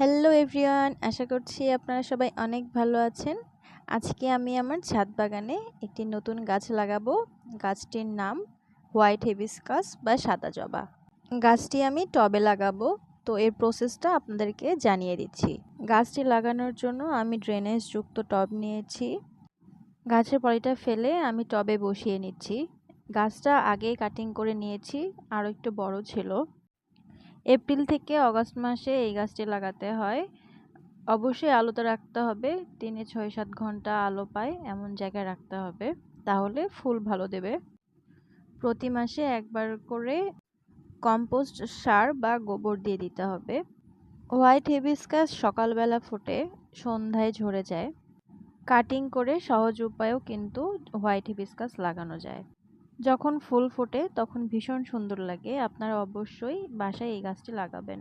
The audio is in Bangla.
হ্যালো এভরিওয়ান, আশা করছি আপনারা সবাই অনেক ভালো আছেন। আজকে আমি আমার ছাদ বাগানে একটি নতুন গাছ লাগাবো। গাছটির নাম হোয়াইট হেবিসকাস বা সাদা জবা। গাছটি আমি টবে লাগাবো, তো এর প্রসেসটা আপনাদেরকে জানিয়ে দিচ্ছি। গাছটি লাগানোর জন্য আমি ড্রেনেজ যুক্ত টব নিয়েছি। গাছের পলিটা ফেলে আমি টবে বসিয়ে নিচ্ছি। গাছটা আগেই কাটিং করে নিয়েছি, আরও একটু বড় ছিল। এপ্রিল থেকে অগাস্ট মাসে এই গাছটি লাগাতে হয়। অবশ্যই আলোতে রাখতে হবে। দিনে ছয় সাত ঘণ্টা আলো পায়, এমন জায়গায় রাখতে হবে। তাহলে ফুল ভালো দেবে। প্রতি মাসে একবার করে কম্পোস্ট সার বা গোবর দিয়ে দিতে হবে। হোয়াইট হেবিসকাস সকালবেলা ফুটে, সন্ধ্যায় ঝরে যায়। কাটিং করে সহজ উপায়েও কিন্তু হোয়াইট হিবিস্কাস লাগানো যায়। যখন ফুল ফোটে তখন ভীষণ সুন্দর লাগে। আপনারা অবশ্যই বাসায় এই গাছটি লাগাবেন।